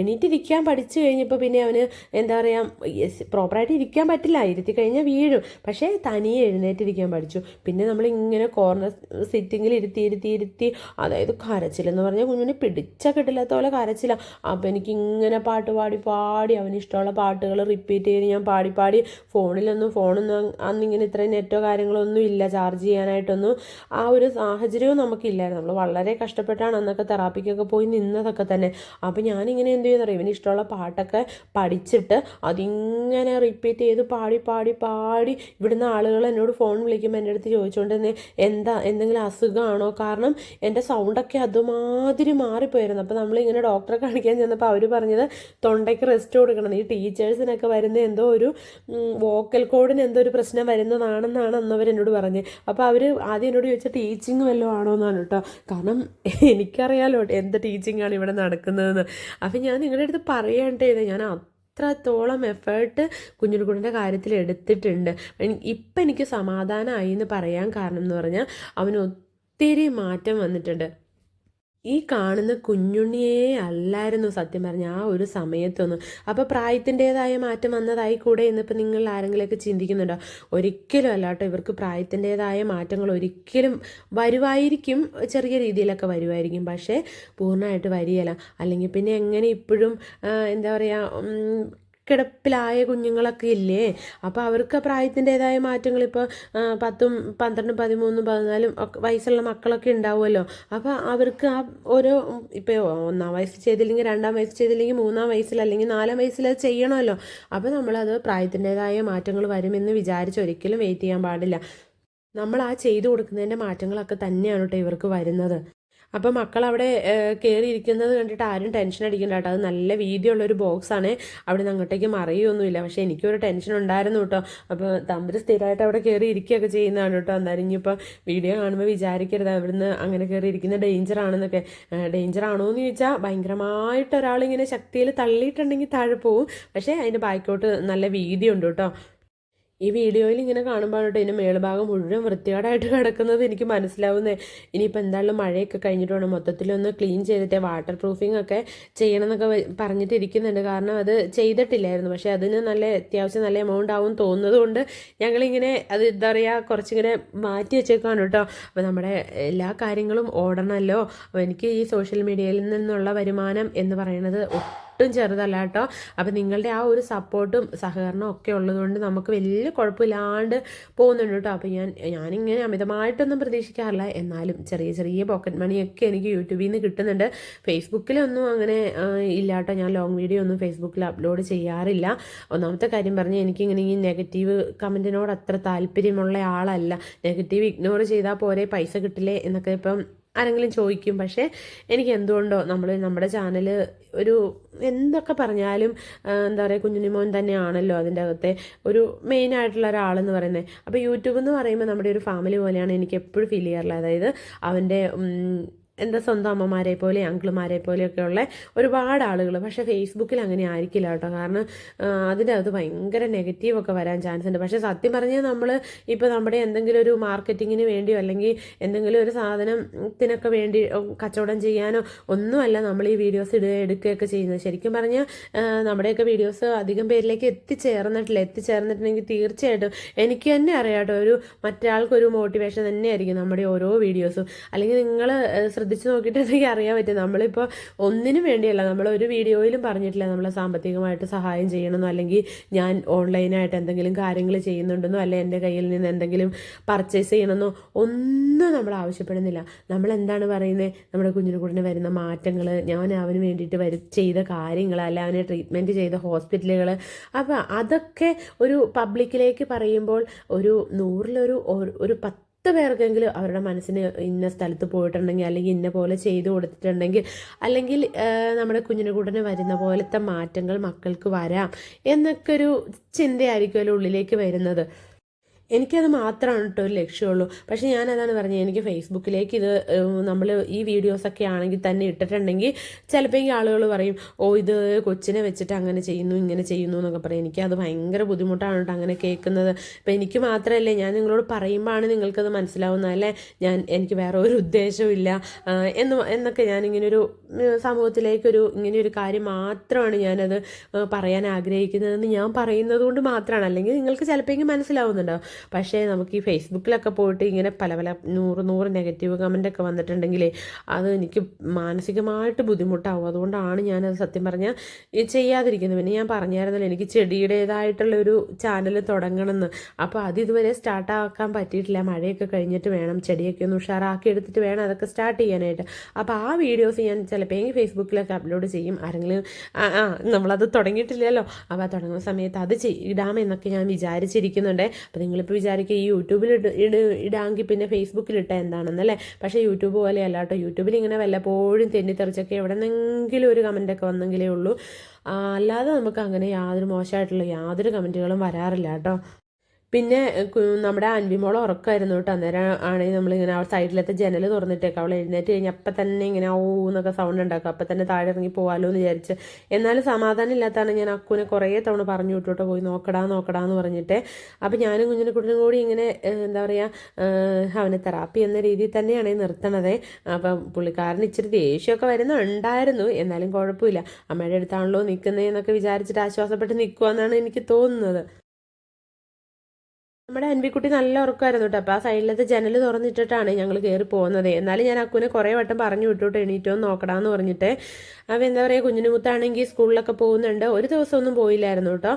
A: എണീറ്റിരിക്കാൻ പഠിച്ചു കഴിഞ്ഞപ്പോൾ പിന്നെ അവന് എന്താ പറയുക പ്രോപ്പറായിട്ട് ഇരിക്കാൻ പറ്റില്ല. ഇരുത്തി കഴിഞ്ഞാൽ വീഴും. പക്ഷേ തനിയെ എഴുന്നേറ്റിരിക്കാൻ പഠിച്ചു. പിന്നെ നമ്മൾ ഇങ്ങനെ കോർണർ സിറ്റിങ്ങിൽ ഇരുത്തി ഇരുത്തി ഇരുത്തി അതായത് കരച്ചിലെന്ന് പറഞ്ഞാൽ കുഞ്ഞിനെ പിടിച്ച കിട്ടില്ലാത്ത പോലെ കരച്ചില്ല അപ്പോൾ എനിക്ക് ഇങ്ങനെ പാട്ട് പാടി പാടി അവന് ഇഷ്ടമുള്ള പാട്ടുകൾ റിപ്പീറ്റ് ചെയ്ത് ഞാൻ പാടി പാടി ഫോണിലൊന്നും ഫോണൊന്നും അന്നിങ്ങനെ ഇത്രയും നെറ്റോ കാര്യങ്ങളോ ഒന്നും ഇല്ല. ചാർജ് ചെയ്യാനായിട്ടൊന്നും ആ ഒരു സാഹചര്യവും നമുക്കില്ലായിരുന്നു. നമ്മൾ വളരെ കഷ്ടപ്പെട്ടാണ് അന്നൊക്കെ തെറാപ്പിക്കൊക്കെ പോയി നിന്നതൊക്കെ തന്നെ. അപ്പോൾ ഞാനിങ്ങനെ എന്ത് ചെയ്യുന്നറിയാം? ഇവന് ഇഷ്ടമുള്ള പാട്ടൊക്കെ പഠിച്ചിട്ട് അതിങ്ങനെ റിപ്പീറ്റ് ചെയ്ത് പാടി പാടി പാടി ഇവിടുന്ന് ആളുകൾ എന്നോട് ഫോൺ വിളിക്കുമ്പോൾ എന്റെ അടുത്ത് ചോദിച്ചുകൊണ്ട് തന്നെ എന്താ? എന്തെങ്കിലും അസുഖമാണോ കാരണം എന്റെ സൗണ്ടൊക്കെ അതുമാതിരി മാറിപ്പോയിരുന്നു. അപ്പോൾ നമ്മളിങ്ങനെ ഡോക്ടറെ കാണിക്കാൻ ചെന്നപ്പോൾ അവർ പറഞ്ഞത് തൊണ്ടയ്ക്ക് റെസ്റ്റ് കൊടുക്കണം. ഈ ടീച്ചേഴ്സിനൊക്കെ വരുന്ന എന്തോ ഒരു വോക്കൽ കോഡിന് എന്തോ ഒരു പ്രശ്നം വരുന്നതാണെന്നാണ് അന്ന് അവർ എന്നോട് പറഞ്ഞത് അപ്പോൾ അവർ ആദ്യം എന്നോട് ചോദിച്ചാൽ ടീച്ചിങ് വല്ലതും ആണോ എന്നാണ് കേട്ടോ കാരണം എനിക്കറിയാലോ എന്ത് ടീച്ചിങ് ആണ് ഇവിടെ നടക്കുന്നതെന്ന്. അപ്പം ഞാൻ നിങ്ങളുടെ അടുത്ത് പറയേണ്ടത് ഞാൻ അത്രത്തോളം എഫേർട്ട് കുഞ്ഞുകുട്ടിന്റെ കാര്യത്തിൽ എടുത്തിട്ടുണ്ട്. ഇപ്പം എനിക്ക് സമാധാനമായി എന്ന് പറയാൻ കാരണം എന്ന് പറഞ്ഞാൽ അവന് ഒത്തിരി മാറ്റം വന്നിട്ടുണ്ട്. ഈ കാണുന്ന കുഞ്ഞുണ്ണിയെ അല്ലായിരുന്നു സത്യം പറഞ്ഞ ആ ഒരു സമയത്തൊന്നും. അപ്പോൾ പ്രായത്തിന്റെതായ മാറ്റം വന്നതായി കൂടെ എന്നിപ്പോൾ നിങ്ങൾ ആരെങ്കിലുമൊക്കെ ചിന്തിക്കുന്നുണ്ടോ? ഒരിക്കലും അല്ല കേട്ടോ ഇവർക്ക് പ്രായത്തിന്റെതായ മാറ്റങ്ങൾ ഒരിക്കലും വരുവായിരിക്കും ചെറിയ രീതിയിലൊക്കെ വരുമായിരിക്കും പക്ഷേ പൂർണമായിട്ട് വരികയില്ല. അല്ലെങ്കിൽ പിന്നെ എങ്ങനെ ഇപ്പോഴും എന്താ പറയുക കിടപ്പിലായ കുഞ്ഞുങ്ങളൊക്കെ ഇല്ലേ? അപ്പോൾ അവർക്ക് പ്രായത്തിന്റെതായ മാറ്റങ്ങൾ ഇപ്പോൾ പത്തും പന്ത്രണ്ടും പതിമൂന്നും പതിനാലും ഒക്കെ വയസ്സുള്ള മക്കളൊക്കെ ഉണ്ടാവുമല്ലോ. അപ്പോൾ അവർക്ക് ആ ഓരോ ഇപ്പോൾ ഒന്നാം വയസ്സ് ചെയ്തില്ലെങ്കിൽ രണ്ടാം വയസ്സ് ചെയ്തില്ലെങ്കിൽ മൂന്നാം വയസ്സിൽ അല്ലെങ്കിൽ നാലാം വയസ്സിൽ അത് ചെയ്യണമല്ലോ. അപ്പോൾ നമ്മളത് പ്രായത്തിന്റെതായ മാറ്റങ്ങൾ വരുമെന്ന് വിചാരിച്ച് ഒരിക്കലും വെയിറ്റ് ചെയ്യാൻ പാടില്ല. നമ്മൾ ആ ചെയ്തു കൊടുക്കുന്നതിന്റെ മാറ്റങ്ങളൊക്കെ തന്നെയാണ് കേട്ടോ ഇവർക്ക് വരുന്നത്. അപ്പോൾ മക്കൾ അവിടെ കയറിയിരിക്കുന്നത് കണ്ടിട്ട് ആരും ടെൻഷൻ അടിക്കണ്ട കേട്ടോ. അത് നല്ല വീതിയുള്ളൊരു ബോക്സാണ്. അവിടെ നിന്ന് അങ്ങോട്ടേക്ക് മറിയൊന്നുമില്ല പക്ഷേ എനിക്കൊരു ടെൻഷൻ ഉണ്ടായിരുന്നു കേട്ടോ. അപ്പോൾ തമ്പര് സ്ഥിരമായിട്ട് അവിടെ കയറി ഇരിക്കുകയൊക്കെ ചെയ്യുന്നതാണ് കേട്ടോ. എന്തായാലും ഇനിയിപ്പോൾ വീഡിയോ കാണുമ്പോൾ വിചാരിക്കരുത്. അവിടുന്ന് അങ്ങനെ കയറി ഇരിക്കുന്ന ഡേഞ്ചർ ആണെന്നൊക്കെ ഡേഞ്ചർ ആണോ എന്ന് ചോദിച്ചാൽ ഭയങ്കരമായിട്ട് ഒരാളിങ്ങനെ ശക്തിയിൽ തള്ളിയിട്ടുണ്ടെങ്കിൽ താഴെ പോവും. പക്ഷേ അതിന്റെ ബാക്കോട്ട് നല്ല വീതിയുണ്ട് കേട്ടോ. ഈ വീഡിയോയിൽ ഇങ്ങനെ കാണുമ്പോൾ കേട്ടോ ഇതിന്റെ മേളുഭാഗം മുഴുവൻ വൃത്തികേടായിട്ട് കിടക്കുന്നത് എനിക്ക് മനസ്സിലാവുന്നത് ഇനിയിപ്പോൾ എന്തായാലും മഴയൊക്കെ കഴിഞ്ഞിട്ട് വേണം മൊത്തത്തിലൊന്ന് ക്ലീൻ ചെയ്തിട്ട് വാട്ടർ പ്രൂഫിംഗ് ഒക്കെ ചെയ്യണമെന്നൊക്കെ പറഞ്ഞിട്ട് ഇരിക്കുന്നുണ്ട് കാരണം അത് ചെയ്തിട്ടില്ലായിരുന്നു. പക്ഷേ അതിന് നല്ല അത്യാവശ്യം നല്ല എമൗണ്ട് ആവും തോന്നുന്നത് കൊണ്ട് ഞങ്ങളിങ്ങനെ അത് എന്താ പറയുക കുറച്ചിങ്ങനെ മാറ്റി വെച്ചേക്കാണ് കേട്ടോ. അപ്പോൾ നമ്മുടെ എല്ലാ കാര്യങ്ങളും ഓടണമല്ലോ. അപ്പോൾ എനിക്ക് ഈ സോഷ്യൽ മീഡിയയിൽ നിന്നുള്ള വരുമാനം എന്ന് പറയുന്നത് ഒട്ടും ചെറുതല്ല കേട്ടോ. അപ്പം നിങ്ങളുടെ ആ ഒരു സപ്പോർട്ടും സഹകരണവും ഒക്കെ ഉള്ളതുകൊണ്ട് നമുക്ക് വലിയ കുഴപ്പമില്ലാണ്ട് പോകുന്നുണ്ട് കേട്ടോ. അപ്പോൾ ഞാൻ ഞാനിങ്ങനെ അമിതമായിട്ടൊന്നും പ്രതീക്ഷിക്കാറില്ല. എന്നാലും ചെറിയ ചെറിയ പോക്കറ്റ് മണിയൊക്കെ എനിക്ക് യൂട്യൂബിൽ നിന്ന് കിട്ടുന്നുണ്ട്. ഫേസ്ബുക്കിലൊന്നും അങ്ങനെ ഇല്ല കേട്ടോ. ഞാൻ ലോങ് വീഡിയോ ഒന്നും ഫേസ്ബുക്കിൽ അപ്ലോഡ് ചെയ്യാറില്ല. ഒന്നാമത്തെ കാര്യം പറഞ്ഞാൽ എനിക്കിങ്ങനെ ഈ നെഗറ്റീവ് കമന്റിനോട് അത്ര താല്പര്യമുള്ള ആളല്ല. നെഗറ്റീവ് ഇഗ്നോർ ചെയ്താൽ പോരെ പൈസ കിട്ടില്ലേ എന്നൊക്കെ ഇപ്പം ആരെങ്കിലും ചോദിക്കും. പക്ഷേ എനിക്ക് എന്തുകൊണ്ടോ നമ്മൾ നമ്മുടെ ചാനൽ ഒരു എന്തൊക്കെ പറഞ്ഞാലും എന്താ പറയുക കുഞ്ഞുനിമോൻ തന്നെയാണല്ലോ അതിന്റെ അകത്തെ ഒരു മെയിൻ ആയിട്ടുള്ള ഒരാളെന്ന് പറയുന്നത് അപ്പോൾ യൂട്യൂബ് എന്ന് പറയുമ്പോൾ നമ്മുടെ ഒരു ഫാമിലി പോലെയാണ് എനിക്ക് എപ്പോഴും ഫീൽ ചെയ്യാറുള്ളത്. അതായത് അവന്റെ എന്റെ സ്വന്തം അമ്മമാരെ പോലെ അങ്കിളുമാരെ പോലെയൊക്കെയുള്ള ഒരുപാട് ആളുകൾ. പക്ഷേ ഫേസ്ബുക്കിൽ അങ്ങനെ ആയിരിക്കില്ല കേട്ടോ. കാരണം അതിന്റെ അത് ഭയങ്കര നെഗറ്റീവൊക്കെ വരാൻ ചാൻസ് ഉണ്ട്. പക്ഷേ സത്യം പറഞ്ഞാൽ നമ്മൾ ഇപ്പോൾ നമ്മുടെ എന്തെങ്കിലും ഒരു മാർക്കറ്റിങ്ങിന് വേണ്ടിയോ അല്ലെങ്കിൽ എന്തെങ്കിലും ഒരു സാധനത്തിനൊക്കെ വേണ്ടി കച്ചവടം ചെയ്യാനോ ഒന്നുമല്ല നമ്മൾ ഈ വീഡിയോസ് ഇടുക എടുക്കുകയൊക്കെ ചെയ്യുന്നത്. ശരിക്കും പറഞ്ഞാൽ നമ്മുടെയൊക്കെ വീഡിയോസ് അധികം പേരിലേക്ക് എത്തിച്ചേർന്നിട്ടില്ല. എത്തിച്ചേർന്നിട്ടുണ്ടെങ്കിൽ തീർച്ചയായിട്ടും എനിക്ക് തന്നെ അറിയാം കേട്ടോ. ഒരു മറ്റൊരാൾക്കൊരു മോട്ടിവേഷൻ തന്നെയായിരിക്കും നമ്മുടെ ഓരോ വീഡിയോസും അല്ലെങ്കിൽ നിങ്ങൾ ശ്രദ്ധിച്ച് നോക്കിയിട്ടുണ്ടെങ്കിൽ അറിയാൻ പറ്റും നമ്മളിപ്പോൾ ഒന്നിനും വേണ്ടിയല്ല. നമ്മൾ ഒരു വീഡിയോയിലും പറഞ്ഞിട്ടില്ല നമ്മളെ സാമ്പത്തികമായിട്ട് സഹായം ചെയ്യണമെന്നോ അല്ലെങ്കിൽ ഞാൻ ഓൺലൈനായിട്ട് എന്തെങ്കിലും കാര്യങ്ങൾ ചെയ്യുന്നുണ്ടെന്നോ അല്ലെങ്കിൽ എന്റെ കയ്യിൽ നിന്ന് എന്തെങ്കിലും പർച്ചേസ് ചെയ്യണമെന്നോ ഒന്നും നമ്മൾ ആവശ്യപ്പെടുന്നില്ല. നമ്മൾ എന്താണ് പറയുന്നത് നമ്മുടെ കുഞ്ഞിന് കൂടിന് വരുന്ന മാറ്റങ്ങൾ ഞാൻ അവന് വേണ്ടിയിട്ട് വരു ചെയ്ത കാര്യങ്ങൾ അല്ല അവനെ ട്രീറ്റ്മെന്റ് ചെയ്ത ഹോസ്പിറ്റലുകൾ അപ്പോൾ അതൊക്കെ ഒരു പബ്ലിക്കിലേക്ക് പറയുമ്പോൾ ഒരു നൂറിലൊരു ഒരു പത്ത് പത്ത് പേർക്കെങ്കിലും അവരുടെ മനസ്സിന് ഇന്ന സ്ഥലത്ത് പോയിട്ടുണ്ടെങ്കിൽ അല്ലെങ്കിൽ ഇന്ന പോലെ ചെയ്തു കൊടുത്തിട്ടുണ്ടെങ്കിൽ അല്ലെങ്കിൽ നമ്മുടെ കുഞ്ഞിനെ കൂടനെ വരുന്ന പോലത്തെ മാറ്റങ്ങൾ മക്കൾക്ക് വരാം എന്നൊക്കെ ഒരു ചിന്തയായിരിക്കുമല്ലോ ഉള്ളിലേക്ക് വരുന്നത്. എനിക്കത് മാത്രമാണ് കേട്ടോ ഒരു ലക്ഷ്യമുള്ളൂ പക്ഷേ ഞാൻ അതാണ് പറഞ്ഞത് എനിക്ക് ഫേസ്ബുക്കിലേക്ക് ഇത് നമ്മൾ ഈ വീഡിയോസൊക്കെ ആണെങ്കിൽ തന്നെ ഇട്ടിട്ടുണ്ടെങ്കിൽ ചിലപ്പോൾ ഈ ആളുകൾ പറയും ഓ ഇത് കൊച്ചിനെ വെച്ചിട്ട് അങ്ങനെ ചെയ്യുന്നു ഇങ്ങനെ ചെയ്യുന്നു എന്നൊക്കെ പറയും. എനിക്കത് ഭയങ്കര ബുദ്ധിമുട്ടാണ് കേട്ടോ അങ്ങനെ കേൾക്കുന്നത്. ഇപ്പം എനിക്ക് മാത്രമല്ലേ ഞാൻ നിങ്ങളോട് പറയുമ്പോഴാണ് നിങ്ങൾക്കത് മനസ്സിലാവുന്നതല്ലേ ഞാൻ എനിക്ക് വേറെ ഒരു ഉദ്ദേശവും എന്ന് എന്നൊക്കെ ഞാനിങ്ങനൊരു സമൂഹത്തിലേക്കൊരു ഇങ്ങനെയൊരു കാര്യം മാത്രമാണ് ഞാനത് പറയാൻ ആഗ്രഹിക്കുന്നതെന്ന് ഞാൻ പറയുന്നത് കൊണ്ട് മാത്രമാണ് അല്ലെങ്കിൽ നിങ്ങൾക്ക് ചിലപ്പോൾ മനസ്സിലാവുന്നുണ്ടോ പക്ഷേ നമുക്ക് ഈ ഫേസ്ബുക്കിലൊക്കെ പോയിട്ട് ഇങ്ങനെ പല പല നൂറ് നൂറ് നെഗറ്റീവ് കമന്റൊക്കെ വന്നിട്ടുണ്ടെങ്കിൽ അത് എനിക്ക് മാനസികമായിട്ട് ബുദ്ധിമുട്ടാവും. അതുകൊണ്ടാണ് ഞാനത് സത്യം പറഞ്ഞാൽ ചെയ്യാതിരിക്കുന്നത്. പിന്നെ ഞാൻ പറഞ്ഞായിരുന്നല്ലോ എനിക്ക് ചെടിയുടേതായിട്ടുള്ള ഒരു ചാനൽ തുടങ്ങണമെന്ന്. അപ്പോൾ അത് ഇതുവരെ സ്റ്റാർട്ടാക്കാൻ പറ്റിയിട്ടില്ല. മഴയൊക്കെ കഴിഞ്ഞിട്ട് വേണം ചെടിയൊക്കെ ഒന്ന് ഉഷാറാക്കി എടുത്തിട്ട് വേണം അതൊക്കെ സ്റ്റാർട്ട് ചെയ്യാനായിട്ട്. അപ്പോൾ ആ വീഡിയോസ് ഞാൻ ചിലപ്പോൾ ഫേസ്ബുക്കിലൊക്കെ അപ്ലോഡ് ചെയ്യും. ആരെങ്കിലും ആ നമ്മളത് തുടങ്ങിയിട്ടില്ലല്ലോ. അപ്പോൾ തുടങ്ങുന്ന സമയത്ത് അത് ഇടാമെന്നൊക്കെ ഞാൻ വിചാരിച്ചിരിക്കുന്നുണ്ട്. അപ്പോൾ നിങ്ങൾ ഇപ്പോൾ വിചാരിക്കുക ഈ യൂട്യൂബിൽ ഇട ഇടാമെങ്കിൽ പിന്നെ ഫേസ്ബുക്കിൽ ഇട്ട എന്താണെന്നല്ലേ? പക്ഷേ യൂട്യൂബ് പോലെ കേട്ടോ. യൂട്യൂബിൽ ഇങ്ങനെ വല്ലപ്പോഴും തെന്നിത്തെറിച്ചൊക്കെ എവിടെ നിന്നെങ്കിലും ഒരു കമന്റൊക്കെ വന്നെങ്കിലേ ഉള്ളൂ. അല്ലാതെ നമുക്ക് അങ്ങനെ യാതൊരു മോശമായിട്ടുള്ള യാതൊരു കമന്റുകളും വരാറില്ല കേട്ടോ. പിന്നെ നമ്മുടെ അൻവിമോൾ ഉറക്കമായിരുന്നു കേട്ടോ. അന്നേരം ആണെങ്കിൽ നമ്മളിങ്ങനെ ആ സൈഡിലത്തെ ജനൽ തുറന്നിട്ടേക്കാം അവൾ എഴുന്നേറ്റ് കഴിഞ്ഞാൽ അപ്പം തന്നെ ഇങ്ങനെ ഓ എന്നൊക്കെ സൗണ്ട് ഉണ്ടാക്കും. അപ്പം തന്നെ താഴെ ഇറങ്ങി പോകാമല്ലോ എന്ന് വിചാരിച്ച്. എന്നാലും സമാധാനം ഇല്ലാത്തതാണ് ഞാൻ അക്കുവിനെ കുറേ തവണ പറഞ്ഞു വിട്ടോട്ടോ പോയി നോക്കടാ നോക്കടാ എന്ന് പറഞ്ഞിട്ട്. അപ്പം ഞാനും കുഞ്ഞിനെ കുട്ടിനും കൂടി ഇങ്ങനെ എന്താ പറയുക അവനെ തെറാപ്പി എന്ന രീതിയിൽ തന്നെയാണ് നിർത്തണത്. അപ്പം പുള്ളിക്കാരന് ഇച്ചിരി ദേഷ്യമൊക്കെ വരുന്നുണ്ടായിരുന്നു. എന്നാലും കുഴപ്പമില്ല. അമ്മയുടെ അടുത്താണല്ലോ നിൽക്കുന്നതെന്നൊക്കെ വിചാരിച്ചിട്ട് ആശ്വാസപ്പെട്ട് നിൽക്കുക എന്നാണ് എനിക്ക് തോന്നുന്നത്. നമ്മുടെ അൻവിക്കുട്ടി നല്ല ഉറക്കമായിരുന്നു കേട്ടോ. അപ്പോൾ ആ സൈഡിലത്തെ ജനൽ തുറന്നിട്ടിട്ടാണ് ഞങ്ങൾ കയറി പോകുന്നത്. എന്നാലും ഞാൻ അക്കുനെ കുറേ വട്ടം പറഞ്ഞു വിട്ടോട്ട് എണീറ്റോ നോക്കണമെന്ന് പറഞ്ഞിട്ട്. അപ്പോൾ എന്താ പറയുക കുഞ്ഞിന് മുത്താണെങ്കിൽ സ്കൂളിലൊക്കെ പോകുന്നുണ്ട്. ഒരു ദിവസമൊന്നും പോയില്ലായിരുന്നു കേട്ടോ.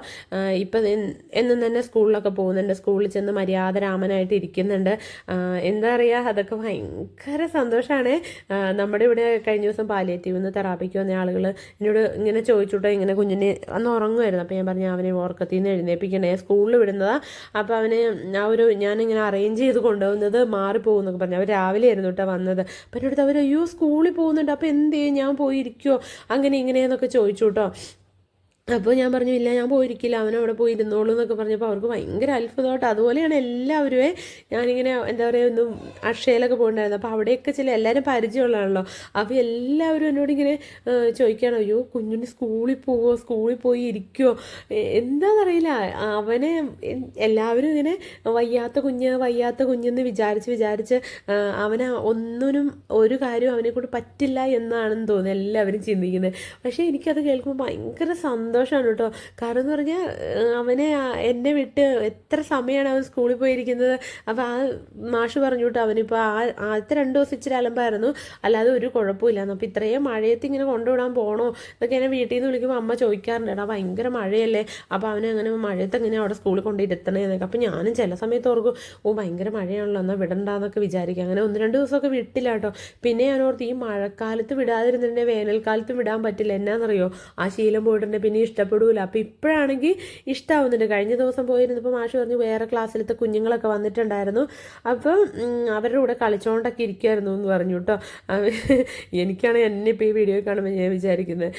A: ഇപ്പം എന്നും തന്നെ സ്കൂളിലൊക്കെ പോകുന്നുണ്ട്. സ്കൂളിൽ ചെന്ന് മര്യാദ രാമനായിട്ട് ഇരിക്കുന്നുണ്ട്. എന്താ പറയുക അതൊക്കെ ഭയങ്കര സന്തോഷമാണ് നമ്മുടെ ഇവിടെ കഴിഞ്ഞ ദിവസം പാലിയേറ്റീവ് നിന്ന് തെറാപ്പിക്ക് വന്ന ആളുകൾ എന്നോട് ഇങ്ങനെ ചോദിച്ചുട്ടോ ഇങ്ങനെ കുഞ്ഞിനെ അന്ന് ഉറങ്ങുമായിരുന്നു. അപ്പോൾ ഞാൻ പറഞ്ഞു അവനെ ഉറക്കത്തിൽ നിന്ന് എഴുന്നേൽപ്പിക്കണേ സ്കൂളിൽ വിടുന്നതാണ് അപ്പോൾ അവന് ആ ഒരു ഞാനിങ്ങനെ അറേഞ്ച് ചെയ്ത് കൊണ്ടുപോകുന്നത് മാറിപ്പോകും എന്നൊക്കെ പറഞ്ഞു. അവർ രാവിലെ ആയിരുന്നു കേട്ടോ വന്നത്. അപ്പം എന്റെ അടുത്ത് അവർ അയ്യോ സ്കൂളിൽ പോകുന്നുണ്ട്. അപ്പോൾ എന്ത് ചെയ്യും? ഞാൻ പോയിരിക്കുമോ അങ്ങനെ ഇങ്ങനെയെന്നൊക്കെ ചോദിച്ചു കേട്ടോ. അപ്പോൾ ഞാൻ പറഞ്ഞു ഇല്ല ഞാൻ പോയിരിക്കില്ല അവൻ അവിടെ പോയി ഇരുന്നോളൂ എന്നൊക്കെ പറഞ്ഞപ്പോൾ അവർക്ക് ഭയങ്കര അത്ഭുതമായിട്ട് അതുപോലെയാണ് എല്ലാവരുമേ ഞാനിങ്ങനെ എന്താ പറയുക ഒന്നും അക്ഷയയിലൊക്കെ പോയിട്ടുണ്ടായിരുന്നു അപ്പോൾ അവിടെയൊക്കെ ചില എല്ലാവരും പരിചയമുള്ളതാണല്ലോ. അപ്പോൾ എല്ലാവരും എന്നോട് ഇങ്ങനെ ചോദിക്കുകയാണ് അയ്യോ കുഞ്ഞിന് സ്കൂളിൽ പോവോ? സ്കൂളിൽ പോയി ഇരിക്കുമോ എന്താണെന്നറിയില്ല അവനെ എല്ലാവരും ഇങ്ങനെ വയ്യാത്ത കുഞ്ഞ് വയ്യാത്ത കുഞ്ഞെന്ന് വിചാരിച്ച് വിചാരിച്ച് അവനെ ഒന്നിനും ഒരു കാര്യവും അവനെ പറ്റില്ല എന്നാണെന്ന് തോന്നുന്നു എല്ലാവരും ചിന്തിക്കുന്നത്. പക്ഷേ എനിക്കത് കേൾക്കുമ്പോൾ ഭയങ്കര സന്തോഷമാണ് കേട്ടോ കാരണം എന്ന് പറഞ്ഞാൽ അവനെ എന്നെ വിട്ട് എത്ര സമയമാണ് അവൻ സ്കൂളിൽ പോയിരിക്കുന്നത്. അപ്പോൾ ആ മാഷ് പറഞ്ഞു കേട്ടോ അവനിപ്പോൾ ആ ആദ്യത്തെ രണ്ട് ദിവസം ഇച്ചിരി അലമ്പായിരുന്നു. അല്ലാതെ ഒരു കുഴപ്പമില്ലായിരുന്നു. അപ്പോൾ ഇത്രയും മഴയത്ത് ഇങ്ങനെ കൊണ്ടുവിടാൻ പോകണോ എന്നൊക്കെ എന്നെ വീട്ടിൽ നിന്ന് വിളിക്കുമ്പോൾ അമ്മ ചോദിക്കാറുണ്ട് എടാ ഭയങ്കര മഴയല്ലേ? അപ്പോൾ അവനെ അങ്ങനെ മഴയത്ത് എങ്ങനെ അവിടെ സ്കൂളിൽ കൊണ്ടിരുത്തണേ എന്നൊക്കെ അപ്പോൾ ഞാനും ചില സമയത്ത് ഓർക്കും ഓ ഭയങ്കര മഴയാണല്ലോ എന്നാൽ വിടണ്ടാന്നൊക്കെ വിചാരിക്കുക അങ്ങനെ ഒന്ന് രണ്ട് ദിവസമൊക്കെ വിട്ടില്ല കേട്ടോ പിന്നെ ഞാൻ ഓർത്ത് ഈ മഴക്കാലത്ത് വിടാതിരുന്നിട്ടുണ്ടെങ്കിൽ വേനൽക്കാലത്തും വിടാൻ പറ്റില്ല. എന്നാന്നറിയോ? ആ ശീലം പോയിട്ടുണ്ടെങ്കിൽ പിന്നെ ഇഷ്ടപ്പെടൂല. അപ്പോൾ ഇപ്പോഴാണെങ്കിൽ ഇഷ്ടമാവുന്നുണ്ട് കഴിഞ്ഞ ദിവസം പോയിരുന്നപ്പോൾ മാഷ് പറഞ്ഞു വേറെ ക്ലാസ്സിലത്തെ കുഞ്ഞുങ്ങളൊക്കെ വന്നിട്ടുണ്ടായിരുന്നു. അപ്പം അവരുടെ കൂടെ കളിച്ചോണ്ടൊക്കെ ഇരിക്കുമായിരുന്നു എന്ന് പറഞ്ഞു കേട്ടോ. എനിക്കാണ് എന്നെ ഇപ്പോൾ ഈ വീഡിയോ കാണുമ്പോൾ ഞാൻ വിചാരിക്കുന്നത്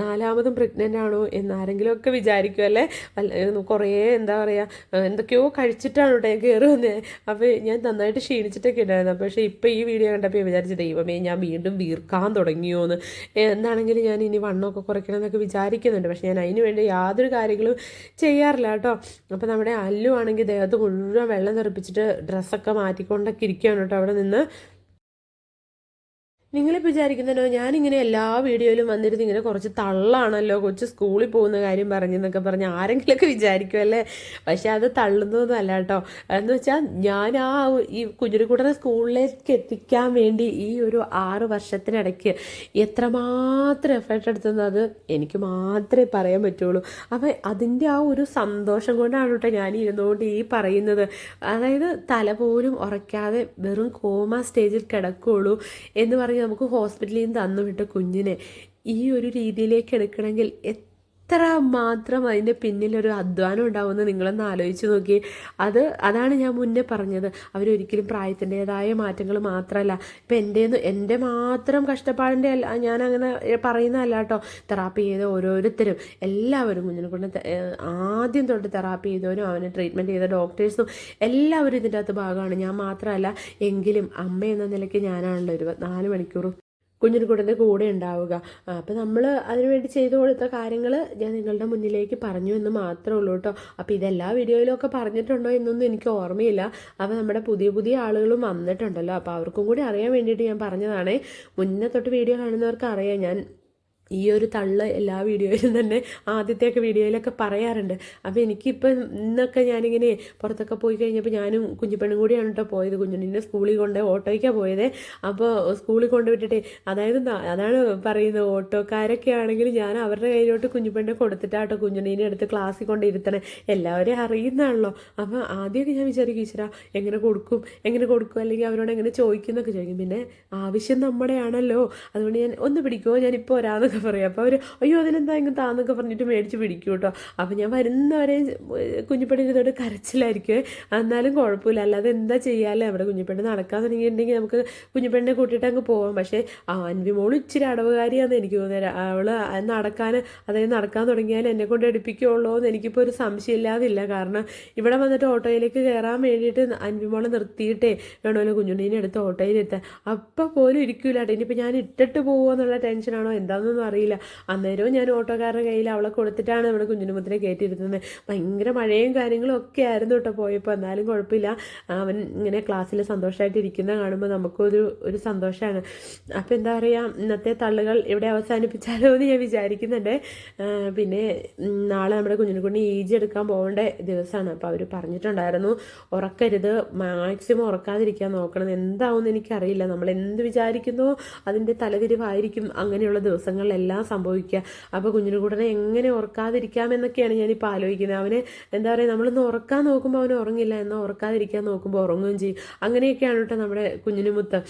A: നാലാമതും പ്രഗ്നന്റ് ആണോ എന്നാരെങ്കിലും ഒക്കെ വിചാരിക്കുമല്ലേ കുറേ എന്താ പറയുക എന്തൊക്കെയോ കഴിച്ചിട്ടാണ് കേട്ടോ ഞാൻ കയറി വന്നത് അപ്പോൾ ഞാൻ നന്നായിട്ട് ക്ഷീണിച്ചിട്ടൊക്കെ ഉണ്ടായിരുന്നു പക്ഷേ ഇപ്പോൾ ഈ വീഡിയോ കണ്ടപ്പോൾ വിചാരിച്ചു ദൈവമേ ഞാൻ വീണ്ടും വീർക്കാൻ തുടങ്ങിയോ എന്ന് എന്താണെങ്കിലും ഞാൻ ഇനി വണ്ണമൊക്കെ കുറയ്ക്കണം എന്നൊക്കെ വിചാരിക്കുന്നുണ്ട്. പക്ഷേ ഞാൻ അതിന് വേണ്ടി യാതൊരു കാര്യങ്ങളും ചെയ്യാറില്ല കേട്ടോ. അപ്പോൾ നമ്മുടെ അല്ലു ആണെങ്കിൽ ദേഹത്ത് മുഴുവൻ വെള്ളം തെറിപ്പിച്ചിട്ട് ഡ്രസ്സൊക്കെ മാറ്റിക്കൊണ്ടൊക്കെ ഇരിക്കുകയാണ് കേട്ടോ അവിടെ നിന്ന്. നിങ്ങളിപ്പോൾ വിചാരിക്കുന്നല്ലോ ഞാനിങ്ങനെ എല്ലാ വീഡിയോയിലും വന്നിരുന്ന് ഇങ്ങനെ കുറച്ച് തള്ളാണല്ലോ കൊച്ച് സ്കൂളിൽ പോകുന്ന കാര്യം പറഞ്ഞെന്നൊക്കെ പറഞ്ഞ് ആരെങ്കിലുമൊക്കെ വിചാരിക്കുമല്ലേ പക്ഷെ അത് തള്ളുന്നതൊന്നും അല്ല കേട്ടോ. എന്ന് വെച്ചാൽ ഞാൻ ആ ഈ കുഞ്ഞിരിക്കൂട്ടനെ സ്കൂളിലേക്ക് എത്തിക്കാൻ വേണ്ടി ഈ ഒരു ആറ് വർഷത്തിനിടയ്ക്ക് എത്രമാത്രം എഫേർട്ട് എടുത്തുന്നത് എനിക്ക് മാത്രമേ പറയാൻ പറ്റുള്ളൂ. അപ്പം അതിന്റെ ആ ഒരു സന്തോഷം കൊണ്ടാണ് കേട്ടോ ഞാൻ ഇരുന്നുകൊണ്ട് ഈ പറയുന്നത്. അതായത് തല പോലും ഉറയ്ക്കാതെ വെറും കോമ സ്റ്റേജിൽ കിടക്കുകയുള്ളൂ എന്ന് പറഞ്ഞ് നമുക്ക് ഹോസ്പിറ്റലിൽ നിന്ന് തന്നു വിട്ട കുഞ്ഞിനെ ഈ ഒരു രീതിയിലേക്ക് എടുക്കണമെങ്കിൽ എത്ര മാത്രം അതിന്റെ പിന്നിലൊരു അധ്വാനം ഉണ്ടാവുമെന്ന് നിങ്ങളൊന്ന് ആലോചിച്ച് നോക്കി അത് അതാണ് ഞാൻ മുന്നേ പറഞ്ഞത്. അവരൊരിക്കലും പ്രായത്തിന്റെതായ മാറ്റങ്ങൾ മാത്രമല്ല. ഇപ്പം എന്റെ എന്റെ മാത്രം കഷ്ടപ്പാടിന്റെ അല്ല ഞാൻ അങ്ങനെ പറയുന്നതല്ല കേട്ടോ. തെറാപ്പി ചെയ്ത ഓരോരുത്തരും എല്ലാവരും കുഞ്ഞിനെ കൊണ്ട് ആദ്യം തൊട്ട് തെറാപ്പി ചെയ്തവരും അവനെ ട്രീറ്റ്മെന്റ് ചെയ്ത ഡോക്ടേഴ്സും എല്ലാവരും ഇതിന്റെ അകത്ത് ഭാഗമാണ്. ഞാൻ മാത്രമല്ല എങ്കിലും അമ്മ എന്ന നിലയ്ക്ക് ഞാനാണല്ലോ ഇരുപത്തിനാല് മണിക്കൂറും കുഞ്ഞിൻകുട്ടന്റെ കൂടെ ഉണ്ടാവുക. അപ്പോൾ നമ്മൾ അതിനുവേണ്ടി ചെയ്തു കൊടുത്ത കാര്യങ്ങൾ ഞാൻ നിങ്ങളുടെ മുന്നിലേക്ക് പറഞ്ഞു എന്ന് മാത്രമേ ഉള്ളൂ കേട്ടോ അപ്പോൾ ഇതെല്ലാ വീഡിയോയിലൊക്കെ പറഞ്ഞിട്ടുണ്ടോ എന്നൊന്നും എനിക്ക് ഓർമ്മയില്ല. അപ്പോൾ നമ്മുടെ പുതിയ പുതിയ ആളുകളും വന്നിട്ടുണ്ടല്ലോ. അപ്പോൾ അവർക്കും കൂടി അറിയാൻ വേണ്ടിയിട്ട് ഞാൻ പറഞ്ഞതാണേ. മുന്നേ തൊട്ട് വീഡിയോ കാണുന്നവർക്ക് അറിയാം. ഞാൻ ഈ ഒരു തള്ള് എല്ലാ വീഡിയോയിലും തന്നെ ആദ്യത്തെയൊക്കെ വീഡിയോയിലൊക്കെ പറയാറുണ്ട്. അപ്പോൾ എനിക്കിപ്പം ഇന്നൊക്കെ ഞാനിങ്ങനെ പുറത്തൊക്കെ പോയി കഴിഞ്ഞപ്പോൾ ഞാനും കുഞ്ഞിപ്പെണ്ണും കൂടിയാണ് കേട്ടോ പോയത്. കുഞ്ഞുണ്ണിനെ സ്കൂളിൽ കൊണ്ട് ഓട്ടോയ്ക്കാണ് പോയത്. അപ്പോൾ സ്കൂളിൽ കൊണ്ടുവിട്ടിട്ട് അതായത് അതാണ് പറയുന്നത് ഓട്ടോക്കാരൊക്കെ ആണെങ്കിൽ ഞാൻ അവരുടെ കയ്യിലോട്ട് കുഞ്ഞിപ്പെണ്ണെ കൊടുത്തിട്ടാട്ടോ കുഞ്ഞുണ്ണീനെ എടുത്ത് ക്ലാസ്സിൽ കൊണ്ട് എല്ലാവരെയും അറിയുന്നതാണല്ലോ അപ്പോൾ ആദ്യമൊക്കെ ഞാൻ വിചാരിക്കും ഈശ്വര എങ്ങനെ കൊടുക്കും എങ്ങനെ കൊടുക്കും അല്ലെങ്കിൽ അവരോട് എങ്ങനെ ചോദിക്കും എന്നൊക്കെ ചോദിക്കും. പിന്നെ ആവശ്യം നമ്മുടെയാണല്ലോ. അതുകൊണ്ട് ഞാൻ ഒന്ന് പിടിക്കുമോ ഞാനിപ്പോൾ വരാമെന്നൊക്കെ എന്നൊക്കെ പറയും. അപ്പോൾ അവർ അയ്യോ അതിലെന്താ ഇങ്ങനെ താന്നൊക്കെ പറഞ്ഞിട്ട് മേടിച്ച് പിടിക്കും കേട്ടോ. അപ്പോൾ ഞാൻ വരുന്നവരെ കുഞ്ഞിപ്പെട്ടി ഇരുന്നോട്ട് കരച്ചിലായിരിക്കും. എന്നാലും കുഴപ്പമില്ല. അല്ലാതെ എന്താ ചെയ്യാല്ലേ? അവിടെ കുഞ്ഞിപ്പെണ്ണ് നടക്കാൻ തുടങ്ങിയിട്ടുണ്ടെങ്കിൽ നമുക്ക് കുഞ്ഞിപ്പെണ്ണിനെ കൂട്ടിയിട്ട് അങ്ങ് പോവാം. പക്ഷേ ആ അൻവിമോൾ ഇച്ചിരി അടവുകാരിയാണെന്ന് എനിക്ക് തോന്നുന്നത് അവൾ നടക്കാൻ അതായത് നടക്കാൻ തുടങ്ങിയാൽ എന്നെ കൊണ്ട് എടുപ്പിക്കുള്ളൂ എന്ന് എനിക്കിപ്പോൾ ഒരു സംശയമില്ലാതില്ല. കാരണം ഇവിടെ വന്നിട്ട് ഓട്ടോയിലേക്ക് കയറാൻ വേണ്ടിയിട്ട് അൻവിമോളെ നിർത്തിയിട്ടേ വേണമല്ലോ കുഞ്ഞുണ്ണീനെ എടുത്ത് ഓട്ടോയിലെത്താൻ. അപ്പം പോലും ഇരിക്കൂല. ഇനിയിപ്പോൾ ഞാൻ ഇട്ടിട്ട് പോകുമോ എന്നുള്ള ടെൻഷനാണോ എന്താണെന്നൊന്നും അറിയില്ല. അന്നേരവും ഞാൻ ഓട്ടോക്കാരുടെ കയ്യിൽ അവളെ കൊടുത്തിട്ടാണ് നമ്മുടെ കുഞ്ഞിനുമുത്തിനെ കയറ്റിയിരുന്നത്. ഭയങ്കര മഴയും കാര്യങ്ങളും ഒക്കെ ആയിരുന്നു കേട്ടോ പോയപ്പോൾ എന്നാലും കുഴപ്പമില്ല. അവൻ ഇങ്ങനെ ക്ലാസ്സിൽ സന്തോഷമായിട്ട് ഇരിക്കുന്ന കാണുമ്പോൾ നമുക്കൊരു ഒരു സന്തോഷമാണ് അപ്പോൾ എന്താ പറയുക ഇന്നത്തെ തള്ളുകൾ ഇവിടെ അവസാനിപ്പിച്ചാലോ എന്ന് ഞാൻ വിചാരിക്കുന്നുണ്ട്. പിന്നെ നാളെ നമ്മുടെ കുഞ്ഞിനെക്കൊണ്ട് ഈജി എടുക്കാൻ പോകേണ്ട ദിവസമാണ്. അപ്പോൾ അവർ പറഞ്ഞിട്ടുണ്ടായിരുന്നു ഉറക്കരുത്. മാക്സിമം ഉറക്കാതിരിക്കാൻ നോക്കണം. എന്താവും എനിക്കറിയില്ല. നമ്മൾ എന്ത് വിചാരിക്കുന്നോ? അതിന്റെ തലതിരിവായിരിക്കും. അങ്ങനെയുള്ള ദിവസങ്ങളിലെല്ലാം സംഭവിക്കുക. അപ്പോൾ കുഞ്ഞിനെ കൂടനെ എങ്ങനെ ഉറക്കാതിരിക്കാമെന്നൊക്കെയാണ് ഞാനിപ്പോൾ ആലോചിക്കുന്നത്. അവന് എന്താ പറയുക നമ്മളൊന്ന് ഉറക്കാൻ നോക്കുമ്പോൾ അവൻ ഉറങ്ങില്ല. എന്നാൽ ഉറക്കാതിരിക്കാൻ നോക്കുമ്പോൾ ഉറങ്ങുകയും ചെയ്യും. അങ്ങനെയൊക്കെയാണ് കേട്ടോ നമ്മുടെ കുഞ്ഞിന് മുത്ത്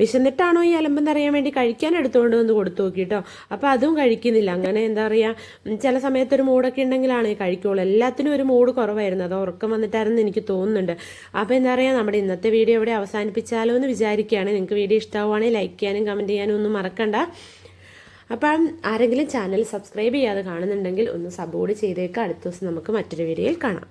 A: വിശന്നിട്ടാണോ ഈ അലമ്പം അറിയാൻ വേണ്ടി കഴിക്കാൻ എടുത്തുകൊണ്ട് വന്ന് കൊടുത്തു നോക്കി കേട്ടോ അപ്പോൾ അതും കഴിക്കുന്നില്ല. അങ്ങനെ എന്താ പറയുക ചില സമയത്തൊരു മൂടൊക്കെ ഉണ്ടെങ്കിലാണ് കഴിക്കുള്ളൂ. എല്ലാത്തിനും ഒരു മൂഡ് കുറവായിരുന്നു. അത് ഉറക്കം വന്നിട്ടായിരുന്നു എനിക്ക് തോന്നുന്നുണ്ട്. അപ്പോൾ എന്താ പറയുക നമ്മുടെ ഇന്നത്തെ വീഡിയോ ഇവിടെ അവസാനിപ്പിച്ചാലോ എന്ന് വിചാരിക്കുകയാണ്. നിങ്ങൾക്ക് വീഡിയോ ഇഷ്ടമാവുകയാണെങ്കിൽ ലൈക്ക് ചെയ്യാനും കമന്റ് ചെയ്യാനും ഒന്നും മറക്കണ്ട. അപ്പം ആരെങ്കിലും ചാനൽ സബ്സ്ക്രൈബ് ചെയ്യാതെ കാണുന്നുണ്ടെങ്കിൽ ഒന്ന് സപ്പോർട്ട് ചെയ്തേക്കാം. അടുത്ത ദിവസം നമുക്ക് മറ്റൊരു വീഡിയോയിൽ കാണാം.